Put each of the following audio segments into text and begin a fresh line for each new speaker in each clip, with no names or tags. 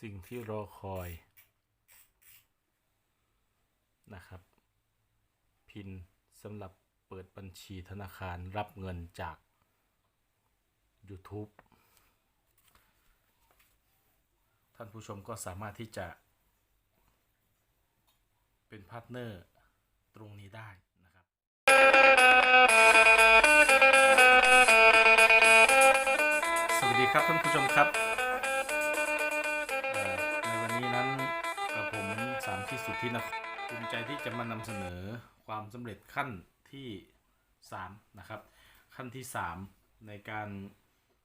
สิ่งที่รอคอยนะครับ พินสำหรับเปิดบัญชีธนาคารรับเงินจาก YouTube ท่านผู้ชมก็สามารถที่จะ เป็นพาร์ทเนอร์ตรงนี้ได้นะครับ สวัสดีครับท่านผู้ชมครับ สามที่สุดที่นะภูมิใจที่จะมานำเสนอความสำเร็จขั้นที่ 3 นะครับ ขั้นที่ 3 ในการ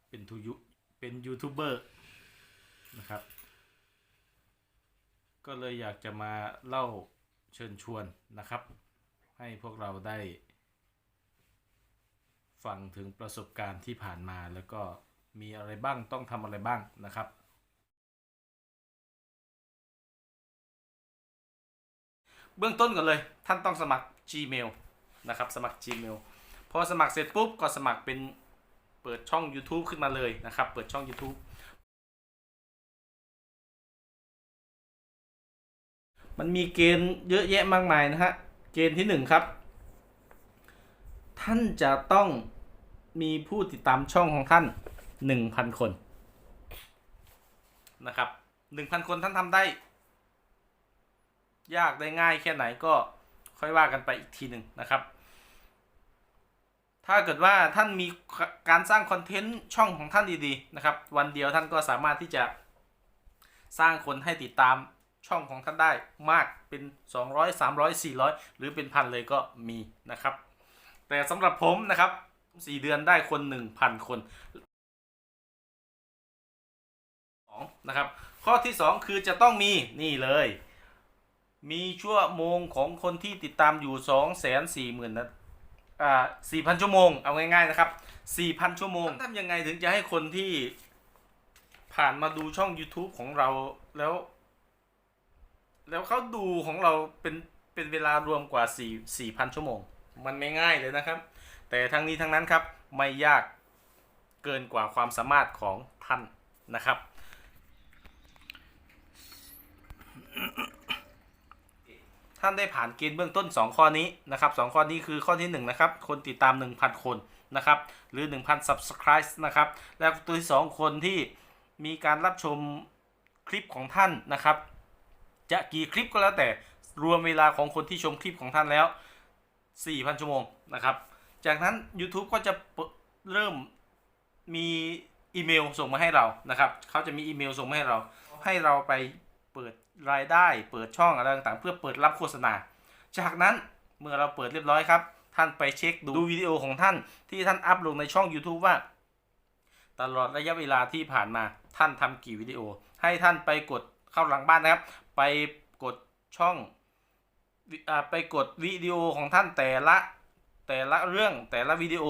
เป็นทูยุเป็นยูทูบเบอร์นะครับ ก็เลยอยากจะมาเล่าเชิญชวนนะครับ ให้พวกเราได้ฟังถึงประสบการณ์ที่ผ่านมาแล้วก็มีอะไรบ้างต้องทำอะไรบ้างนะครับ เบื้องต้นก่อนเลย ท่านต้องสมัคร Gmail นะครับ สมัคร Gmail พอสมัครเสร็จปุ๊บก็สมัครเป็นเปิดช่อง YouTube ขึ้นมาเลยนะครับ เปิดช่อง YouTube มันมีเกณฑ์เยอะแยะมากมายนะฮะ เกณฑ์ที่หนึ่งครับ ท่านจะต้องมีผู้ติดตามช่องของท่าน1,000คนนะครับ1,000คนท่านทำได้ ยากได้ง่ายแค่ไหนก็ค่อยว่ากันไปอีกทีหนึ่งนะครับ ถ้าเกิดว่าท่านมีการสร้างคอนเทนต์ช่องของท่านดีๆนะครับ วันเดียวท่านก็สามารถที่จะสร้างคนให้ติดตามช่องของท่านได้มากเป็น 200 300 400 หรือเป็นพันเลยก็มีนะครับ แต่สำหรับผมนะครับ 4 เดือนได้คน 1,000 คนสองนะครับข้อที่ 2 คือจะต้องมีนี่เลย มีชั่วโมงของคนที่ติดตามอยู่ 2 4 0 0 0 0นะอ่า4,000 ชั่วโมง เอาง่ายๆนะครับ 4,000 ชั่วโมงทำยังไงถึงจะให้คนที่ผ่านมาดูช่อง YouTube ของเราแล้ว แล้วเขาดูของเราเป็นเป็นเวลารวมกว่า 4 4,000 ชั่วโมง มันไม่ง่ายเลยนะครับ แต่ทั้งนี้ทั้งนั้นครับไม่ยากเกินกว่าความสามารถของท่านนะครับ ท่านได้ผ่านเกณฑ์เบื้องต้น 2 ข้อนี้นะครับ2ข้อนี้คือข้อที่1นะครับคนติดตาม 1,000 คนนะครับหรือ 1,000 subscribe นะครับแล้วตัวที่ 2 คนที่มีการรับชมคลิปของท่านนะครับ จะกี่คลิปก็แล้วแต่รวมเวลาของคนที่ชมคลิปของท่านแล้ว 4,000 ชั่วโมงนะครับจากนั้น YouTube ก็จะเปิดเริ่มมีอีเมลส่งมาให้เรานะครับเขาจะมีอีเมลส่งมาให้เรา ให้เราไป เปิดรายได้ เปิดช่องอะไรต่างๆ เพื่อเปิดรับโฆษณา จากนั้นเมื่อเราเปิดเรียบร้อยครับ ท่านไปเช็คดูวิดีโอของท่านที่ท่านอัพลงในช่อง YouTube ว่า ตลอดระยะเวลาที่ผ่านมาท่านทำกี่วิดีโอ ให้ท่านไปกดเข้าหลังบ้านนะครับ ไปกดช่องไปกดวิดีโอของท่านแต่ละแต่ละเรื่องแต่ละวิดีโอ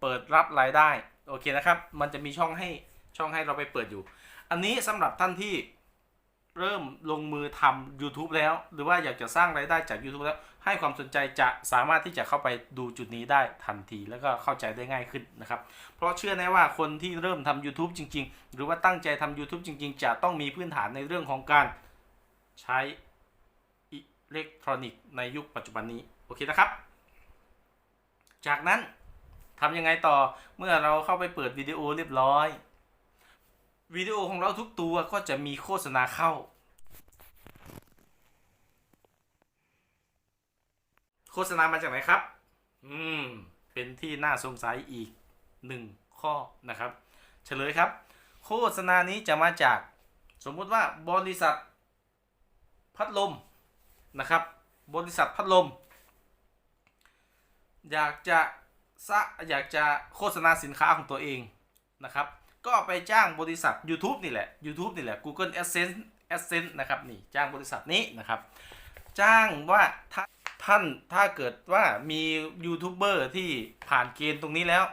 เปิดรับรายได้โอเคนะครับ มันจะมีช่องให้ช่องให้เราไปเปิดอยู่ อันนี้สำหรับท่านที่ เริ่มลงมือทำ YouTube แล้ว หรือว่าอยากจะสร้างรายได้จาก YouTube แล้ว ให้ความสนใจจะสามารถที่จะเข้าไปดูจุดนี้ได้ทันที แล้วก็เข้าใจได้ง่ายขึ้นนะครับ เพราะเชื่อแน่ว่าคนที่เริ่มทำ YouTube จริง ๆ หรือว่าตั้งใจทำ YouTube จริง ๆ จะต้องมีพื้นฐานในเรื่องของการใช้อิเล็กทรอนิกส์ในยุคปัจจุบันนี้ โอเคนะครับ จากนั้นทำยังไงต่อเมื่อเราเข้าไปเปิดวิดีโอเรียบร้อย วิดีโอของเราทุกตัวก็จะมีโฆษณาเข้า โฆษณามาจากไหนครับ อืม เป็นที่น่าสงสัยอีกหนึ่งข้อนะครับ เฉลยครับ โฆษณานี้จะมาจาก สมมุติว่าบริษัท พัดลมนะครับ บริษัทพัดลม อยากจะสะอยากจะโฆษณาสินค้าของตัวเองนะครับ ก็ไปจ้างบริษัท YouTube นี่แหละ YouTube นี่แหละ Google AdSense AdSense นะครับนี่จ้างบริษัทนี้นะครับ จ้างว่าถ้าท่านถ้าเกิดว่ามียูทูบเบอร์ที่ผ่านเกณฑ์ตรงนี้แล้ว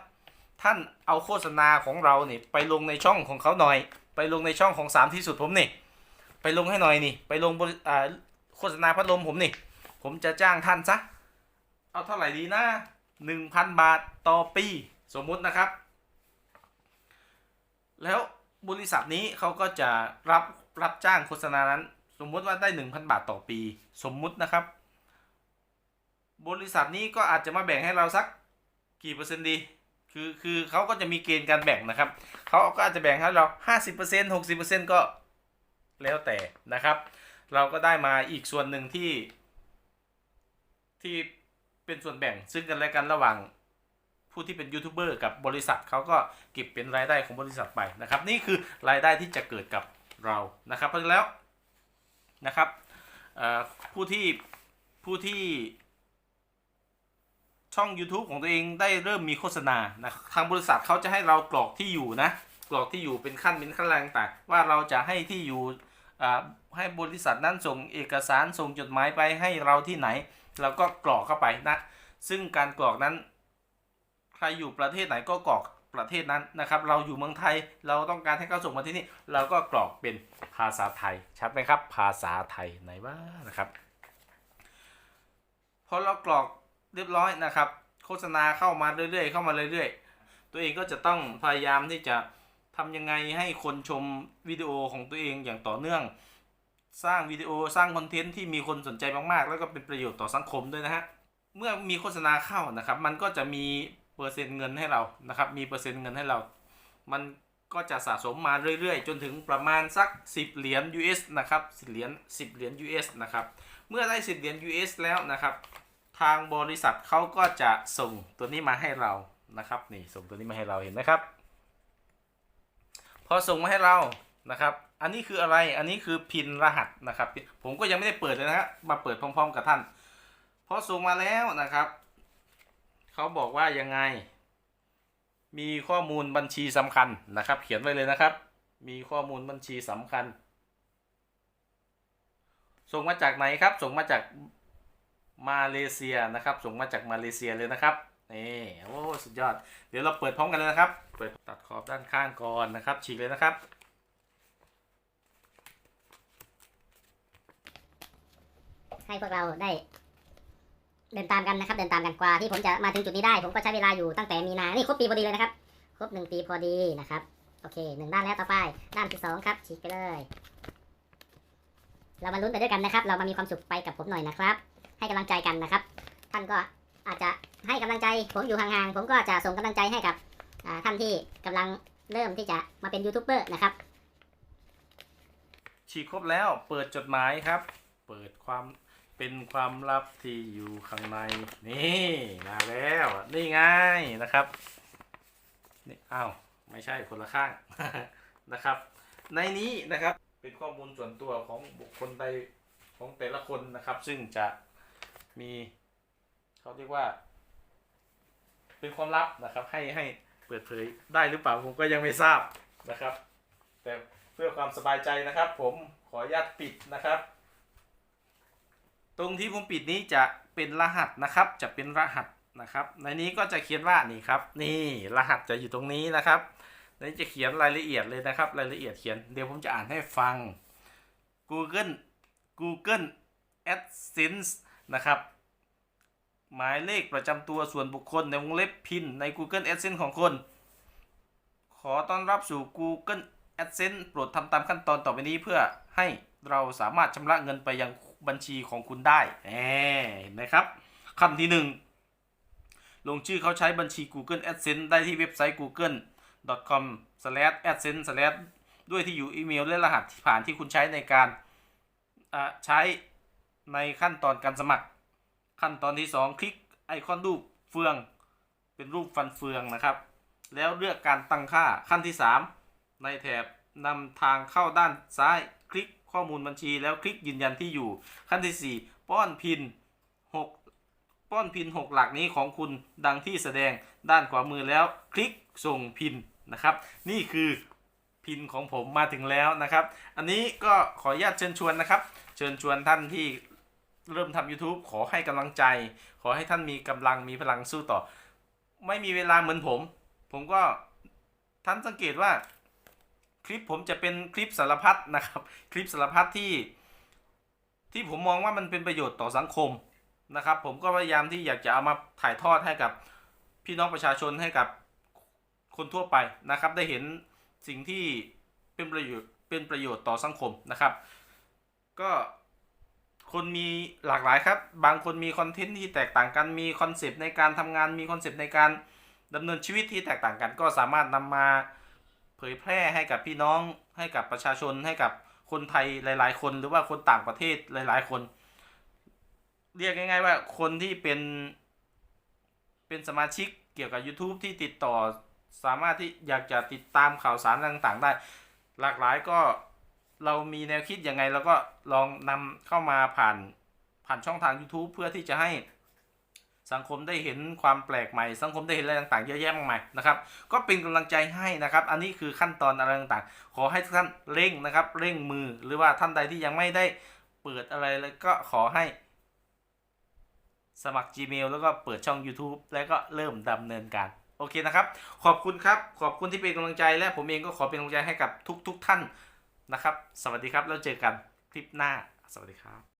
ท่านเอาโฆษณาของเราเนี่ยไปลงในช่องของเขาหน่อย ไปลงในช่องของสามที่สุดผมนี่ไปลงให้หน่อยนี่ไปลงโฆษณาพัดลมผมนี่ผมจะจ้างท่านซะเอาเท่าไหร่ดีนะหนึ่งพันบาทต่อปีสมมุตินะครับ แล้วบริษัทนี้เขาก็จะรับรับจ้างโฆษณานั้น สมมุติว่าได้ 1,000 บาทต่อปี สมมุตินะครับ บริษัทนี้ก็อาจจะมาแบ่งให้เราสักกี่เปอร์เซ็นต์ดี คือคือเขาก็จะมีเกณฑ์การแบ่งนะครับ เขาก็อาจจะแบ่งให้เรา 50% 60%ก็แล้วแต่นะครับ เราก็ได้มาอีกส่วนหนึ่งที่ ที่เป็นส่วนแบ่งซึ่งกันและกันระหว่าง ผู้ที่เป็นยูทูบเบอร์กับบริษัทเขาก็เก็บเป็นรายได้ของบริษัทไปนะครับ นี่คือรายได้ที่จะเกิดกับเรานะครับ เพราะฉะนั้นแล้วนะครับผู้ที่ผู้ที่ช่อง YouTube ของตัวเองได้เริ่มมีโฆษณานะทางบริษัทเขาจะให้เรากรอกที่อยู่นะ กรอกที่อยู่เป็นขั้นเป็นขั้นแรงต่างว่าเราจะให้ที่อยู่ให้บริษัทนั้นส่งเอกสารส่งจดหมายไปให้เราที่ไหน เราก็กรอกเข้าไปนะ ซึ่งการกรอกนั้น รอยู่ประเทศไหนก็กรอกประเทศนั้นนะครับ เราอยู่เมืองไทยเราต้องการให้เขาส่งมาที่นี่เราก็กรอกเป็นภาษาไทยชัดไหมครับ ภาษาไทยไหนว่านะครับพอเรากรอกเรียบร้อยนะครับ โฆษณาเข้ามาเรื่อยๆ เข้ามาเรื่อยๆ ตัวเองก็จะต้องพยายามที่จะทำยังไงให้คนชมวิดีโอของตัวเองอย่างต่อเนื่อง สร้างวิดีโอสร้างคอนเทนต์ที่มีคนสนใจมากๆ แล้วก็เป็นประโยชน์ต่อสังคมด้วยนะฮะเมื่อมีโฆษณาเข้านะครับ มันก็จะมี เปอร์เซ็นต์เงินให้เรานะครับ มีเปอร์เซ็นต์เงินให้เรา มันก็จะสะสมมาเรื่อยๆ จนถึงประมาณสัก 10 เหรียญ US นะครับ 10 เหรียญ 10 เหรียญ US นะครับ เมื่อได้ 10 เหรียญ US แล้วนะครับ ทางบริษัทเขาก็จะส่งตัวนี้มาให้เรานะครับ นี่ส่งตัวนี้มาให้เราเห็นไหมครับ พอส่งมาให้เรานะครับ อันนี้คืออะไร อันนี้คือพินรหัสนะครับ ผมก็ยังไม่ได้เปิดเลยนะฮะมาเปิดพร้อม ๆ กับท่าน พอส่งมาแล้วนะครับ เขาบอกว่ายังไง มีข้อมูลบัญชีสำคัญนะครับ เขียนไว้เลยนะครับ มีข้อมูลบัญชีสำคัญ ส่งมาจากไหนครับ ส่งมาจากมาเลเซียนะครับ ส่งมาจากมาเลเซียเลยนะครับนี่โอ้สุดยอด เดี๋ยวเราเปิดพร้อมกันเลยนะครับ เปิดตัดขอบด้านข้างก่อนนะครับ ฉีกเลยนะครับ
ให้พวกเราได้ เดินตามกันนะครับ เดินตามกันกว่าที่ผมจะมาถึงจุดนี้ได้ ผมก็ใช้เวลาอยู่ตั้งแต่มีนานี่ครบปีพอดีเลยนะครับ ครบหนึ่งปีพอดีนะครับ โอเคหนึ่งด้านแล้วต่อไป ด้านที่สองครับฉีกไปเลย เรามาลุ้นไปด้วยกันนะครับ เรามามีความสุขไปกับผมหน่อยนะครับ ให้กำลังใจกันนะครับ ท่านก็อาจจะให้กำลังใจ ผมอยู่ห่างๆ ผมก็จะส่งกำลังใจให้กับท่านที่กำลังเริ่มที่จะมาเป็นยูทูบเบอร์นะครับ
ฉีกครบแล้ว เปิดจดหมายครับ เปิดความ เป็นความลับที่อยู่ข้างใน นี่มาแล้วนี่ไงนะครับนี่อ้าวไม่ใช่คนละข้างนะครับ ในนี้นะครับเป็นข้อมูลส่วนตัวของบุคคลใดของแต่ละคนนะครับ ซึ่งจะมีเขาเรียกว่า เป็นความลับนะครับ ให้ให้เปิดเผยได้หรือเปล่าผมก็ยังไม่ทราบนะครับ แต่เพื่อความสบายใจนะครับ ผมขออนุญาตปิดนะครับ ตรงที่ผมปิดนี้จะเป็นรหัสนะครับ จะเป็นรหัสนะครับ ในนี้ก็จะเขียนว่านี่ครับ นี่รหัสจะอยู่ตรงนี้นะครับในนี้จะเขียนรายละเอียดเลยนะครับ รายละเอียดเขียนเดี๋ยวผมจะอ่านให้ฟัง Google Google AdSense นะครับ หมายเลขประจำตัวส่วนบุคคลในวงเล็บพินใน Google AdSense ของคน ขอต้อนรับสู่ Google AdSense โปรดทำตามขั้นตอนต่อไปนี้เพื่อให้เราสามารถชำระเงินไปยัง บัญชีของคุณได้เห็นไหมครับขั้นที่หนึ่งลงชื่อเขาใช้บัญชี Google AdSense ได้ที่เว็บไซต์ google.com/adsense/ ด้วยที่อยู่อีเมลและรหัสผ่านที่คุณใช้ในการใช้ในขั้นตอนการสมัคร ขั้นตอนที่ 2 คลิกไอคอนรูปเฟือง เป็นรูปฟันเฟืองนะครับ แล้วเลือกการตั้งค่าขั้นที่ 3 ในแถบนำทางเข้าด้านซ้ายคลิก ข้อมูลบัญชีแล้วคลิกยืนยันที่อยู่ ขั้นที่ 4 ป้อนพิน 6 ป้อนพิน 6 หลักนี้ของคุณดังที่แสดงด้านขวามือแล้วคลิกส่งพินนะครับ นี่คือพินของผมมาถึงแล้วนะครับ อันนี้ก็ขออนุญาตเชิญชวนนะครับ เชิญชวนท่านที่เริ่มทำ YouTube ขอให้กำลังใจ ขอให้ท่านมีกำลังมีพลังสู้ต่อ ไม่มีเวลาเหมือนผม ผมก็ท่านสังเกตว่า คลิปผมจะเป็นคลิปสารพัดนะครับ คลิปสารพัดที่ ที่ผมมองว่ามันเป็นประโยชน์ต่อสังคมนะครับ ผมก็พยายามที่อยากจะเอามาถ่ายทอดให้กับพี่น้องประชาชนให้กับคนทั่วไปนะครับ ได้เห็นสิ่งที่เป็นประโยชน์เป็นประโยชน์ต่อสังคมนะครับ ก็คนมีหลากหลายครับ บางคนมีคอนเทนต์ที่แตกต่างกัน มีคอนเซปต์ในการทำงาน มีคอนเซปต์ในการดำเนินชีวิตที่แตกต่างกัน ก็สามารถนำมา ยแพร่ให้กับพี่น้องให้กับประชาชนให้กับคนไทยหลาย ๆ คนหรือว่าคนต่างประเทศหลาย ๆ คน เรียกง่าย ๆ ว่าคนที่เป็น เป็นสมาชิกเกี่ยวกับ YouTube ที่ติดต่อสามารถที่อยากจะติดตามข่าวสารต่าง ๆ ได้ หลากหลายก็เรามีแนวคิดยังไงเราก็ลองนำเข้ามาผ่านผ่านช่องทาง YouTube เพื่อที่จะให้ สังคมได้เห็นความแปลกใหม่ สังคมได้เห็นอะไรต่างๆเยอะแยะมากมายนะครับ ก็เป็นกำลังใจให้นะครับ อันนี้คือขั้นตอนอะไรต่างๆ ขอให้ทุกท่านเร่งนะครับ เร่งมือหรือว่าท่านใดที่ยังไม่ได้เปิดอะไรเลยก็ขอให้สมัคร Gmail แล้วก็เปิดช่อง YouTube แล้วก็เริ่มดำเนินการ โอเคนะครับ ขอบคุณครับ ขอบคุณที่เป็นกำลังใจและผมเองก็ขอเป็นกำลังใจให้กับทุกๆทท่านนะครับ สวัสดีครับแล้วเจอกันคลิปหน้า สวัสดีครับ